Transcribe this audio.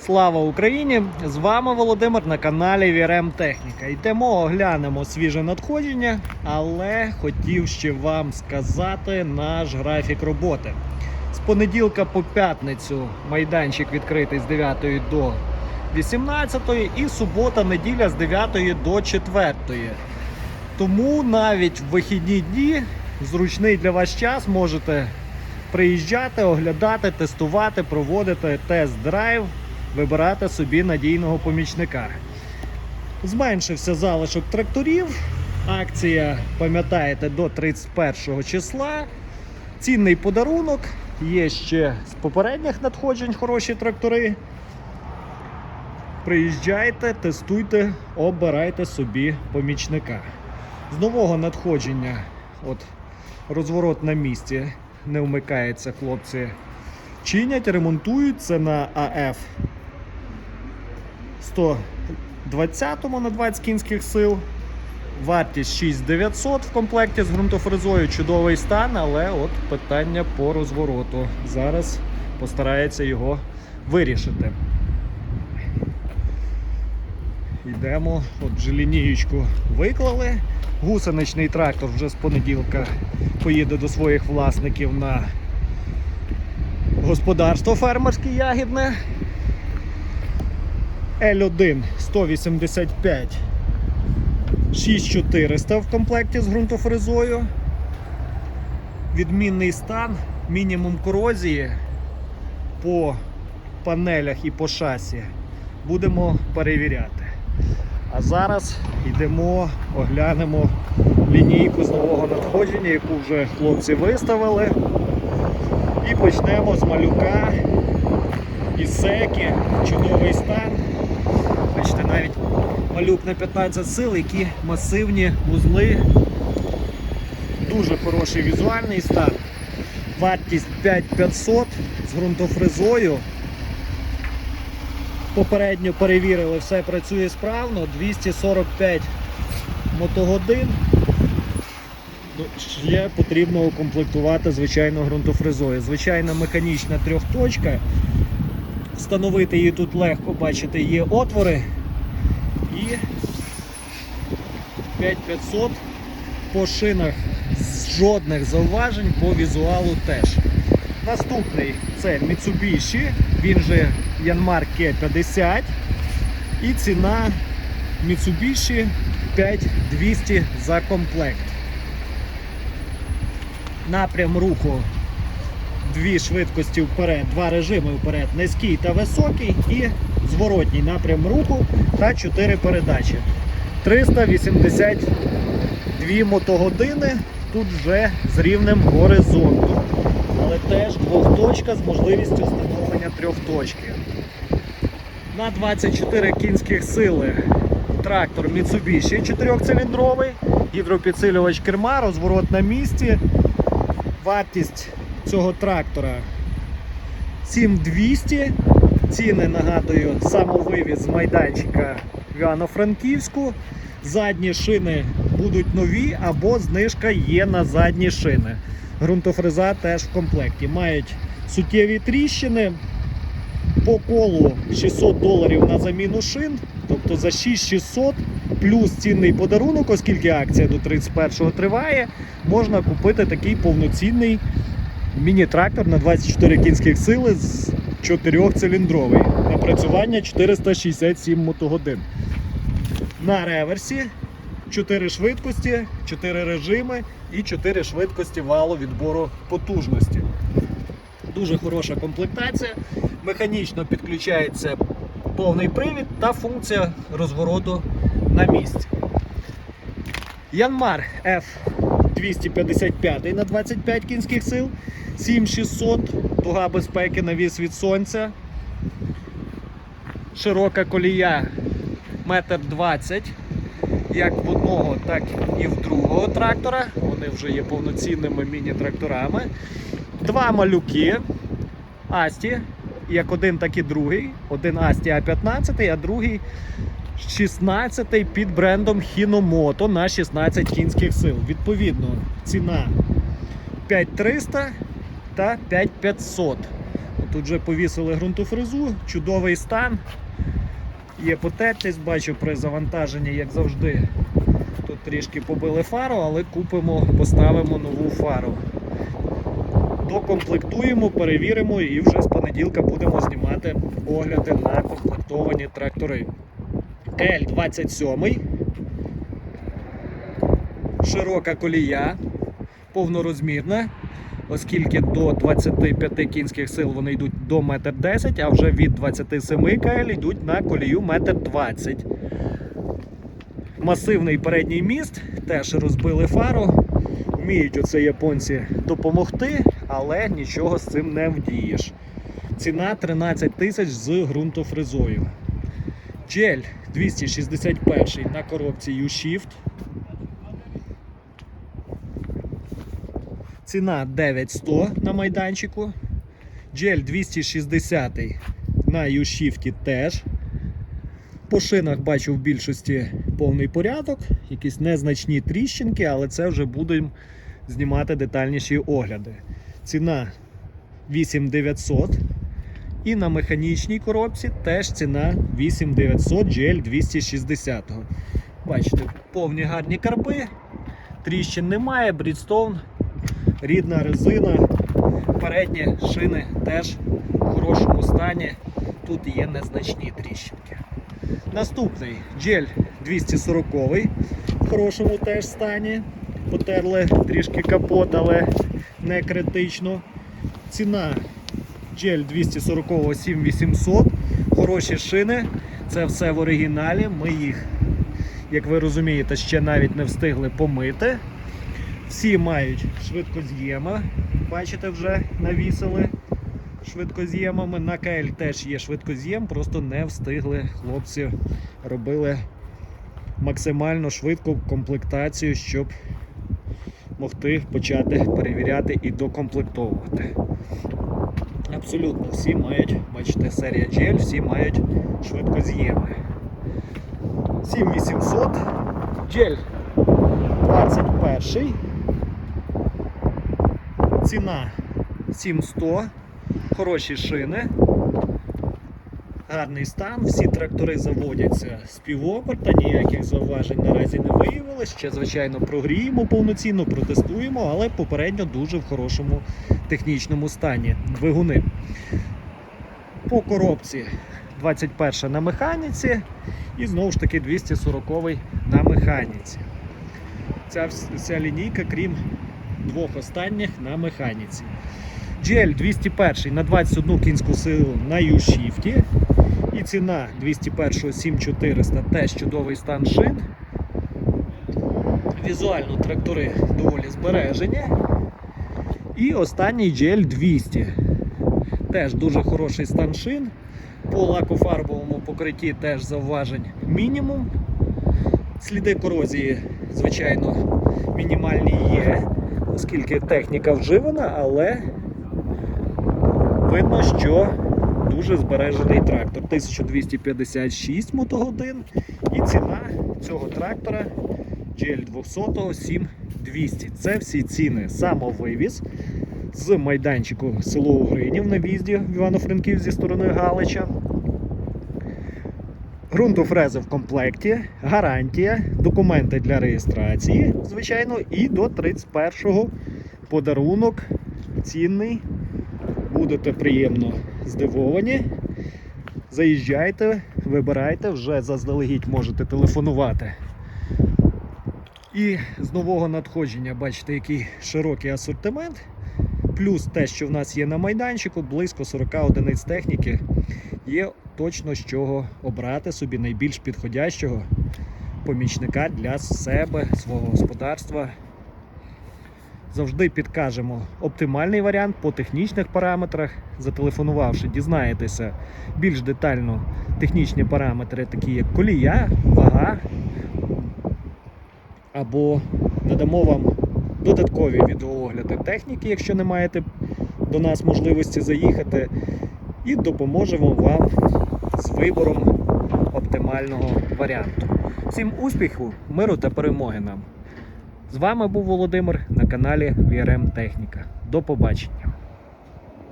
Слава Україні! З вами Володимир на каналі Вірем Техніка. Йдемо, оглянемо свіже надходження, але хотів ще вам сказати наш графік роботи. З понеділка по п'ятницю майданчик відкритий з 9 до 18 і субота-неділя з 9 до 4. Тому навіть в вихідні дні зручний для вас час можете приїжджати, оглядати, тестувати, проводити тест-драйв, вибирати собі надійного помічника. Зменшився залишок тракторів. Акція, пам'ятаєте, до 31 числа. Цінний подарунок. Є ще з попередніх надходжень хороші трактори. Приїжджайте, тестуйте, обирайте собі помічника. З нового надходження, от розворот на місці, не вмикається, хлопці. Чинять, ремонтують це на АФ 120 на 20 кінських сил. Вартість 6900 в комплекті з ґрунтофрезою. Чудовий стан, але от питання по розвороту. Зараз постарається його вирішити. Йдемо, от вже лінієчку виклали. Гусеничний трактор вже з понеділка поїде до своїх власників на господарство фермерське ягідне. L1 185 6400 в комплекті з ґрунтофрезою. Відмінний стан, мінімум корозії по панелях і по шасі. Будемо перевіряти. А зараз йдемо, оглянемо лінійку з нового надходження, яку вже хлопці виставили. І почнемо з малюка із секи. Чудовий стан. Бачите, навіть малюк на 15 сил, які масивні вузли. Дуже хороший візуальний стан. Вартість 5500 з ґрунтофрезою. Попередньо перевірили, все працює справно, 245 мотогодин. Ну, Ще потрібно укомплектувати звичайно ґрунтофрезою. Звичайна механічна трьохточка. Встановити її тут легко, бачите, є отвори. І 5500 по шинах жодних зауважень по візуалу теж. Наступний це Mitsubishi, він же Yanmar K50 і ціна Mitsubishi 5200 за комплект. Напрям руху дві швидкості вперед, два режими вперед, низький та високий і зворотній напрям руху та 4 передачі. 382 мотогодини тут вже з рівнем горизонту. Але теж двохточка з можливістю встановлення трьохточки. На 24 кінських сили трактор Mitsubishi 4-циліндровий, гідропідсилювач керма, розворот на місці. Вартість цього трактора 7200. Ціни, нагадую, самовивіз з майданчика Івано-Франківську. Задні шини будуть нові або знижка є на задні шини. Ґрунтофреза теж в комплекті. Мають суттєві тріщини. По колу 600 доларів на заміну шин, тобто за 6600 плюс цінний подарунок, оскільки акція до 31-го триває, можна купити такий повноцінний міні-трактор на 24 кінських сили з 4-циліндровий. Напрацювання 467 мотогодин. На реверсі 4 швидкості, 4 режими і 4 швидкості валу відбору потужності. Дуже хороша комплектація. Механічно підключається повний привід та функція розвороту на місці. Янмар F255 на 25 кінських сил, 7600, туга безпеки, навіс від сонця, широка колія 1,20 м, як в одного, так і в другого трактора. Вони вже є повноцінними міні-тракторами. Два малюки Асті, як один, так і другий. Один Асті А15, а другий 16 під брендом Hinomoto на 16 кінських сил. Відповідно, ціна 5300 та 5500. Тут вже повісили ґрунтофрезу, чудовий стан. Є потертість, бачу при завантаженні, як завжди. Тут трішки побили фару, але купимо, поставимо нову фару. Докомплектуємо, перевіримо і вже з понеділка будемо знімати огляди на комплектовані трактори. L27. Широка колія, повнорозмірна, оскільки до 25 кінських сил вони йдуть до 1,10 м, а вже від 27 кл йдуть на колію 1,20 м. Масивний передній міст, теж розбили фару. Вміють оце японці допомогти, але нічого з цим не вдієш. Ціна 13 тисяч з ґрунтофрезою. Джель 261 на коробці U-Shift. Ціна 9100 на майданчику. Джель 260 на U-Shift теж. По шинах бачу в більшості повний порядок, якісь незначні тріщинки, але це вже будемо знімати детальніші огляди. Ціна 8900. І на механічній коробці теж ціна 8900 GL 260. Бачите, повні гарні карби, тріщин немає, Брідстоун, рідна резина, передні шини теж в хорошому стані. Тут є незначні тріщинки. Наступний GL 240 в хорошому теж стані. Потерли трішки капот, але не критично. Ціна GL 240 7800. Хороші шини. Це все в оригіналі. Ми їх, як ви розумієте, ще навіть не встигли помити. Всі мають швидкоз'єма. Бачите, вже навісили швидкоз'ємами. На КЛ теж є швидкоз'єм, просто не встигли. Хлопці робили максимально швидку комплектацію, щоб могти почати перевіряти і докомплектовувати. Абсолютно всі мають, бачите, серія GL, всі мають швидкоз'єми. 7800, GL 21. Ціна 7100, хороші шини, гарний стан, всі трактори заводяться з півоберта, ніяких зауважень наразі не виявилось. Ще, звичайно, прогріємо повноцінно, протестуємо, але попередньо дуже в хорошому технічному стані двигуни. По коробці 21 на механіці і знову ж таки 240 на механіці. Ця, ця лінійка, крім двох останніх на механіці. GL 201 на 21 кінську силу на U-Shift. І ціна 201 7400 теж чудовий стан шин. Візуально трактори доволі збережені. І останній GL 200. Теж дуже хороший стан шин. По лакофарбовому покритті теж зауважень мінімум. Сліди корозії, звичайно, мінімальні є, оскільки техніка вживана, але видно, що дуже збережений трактор. 1256 мотогодин. І ціна цього трактора GL 200 7200. Це всі ціни самовивіз з майданчику село Угринів на в'їзді в Івано-Франків зі сторони Галича. Ґрунтофрези в комплекті, гарантія, документи для реєстрації, звичайно, і до 31-го подарунок цінний. Будете приємно здивовані. Заїжджайте, вибирайте, вже заздалегідь можете телефонувати. І з нового надходження, бачите, який широкий асортимент. Плюс те, що в нас є на майданчику, близько 40 одиниць техніки. Є точно з чого обрати собі найбільш підходящого помічника для себе, свого господарства. Завжди підкажемо оптимальний варіант по технічних параметрах. Зателефонувавши, дізнаєтеся більш детально технічні параметри, такі як колія, вага, або надамо вам додаткові відеоогляди техніки, якщо не маєте до нас можливості заїхати, і допоможемо вам з вибором оптимального варіанту. Всім успіху, миру та перемоги нам! З вами був Володимир на каналі VRM Техніка. До побачення!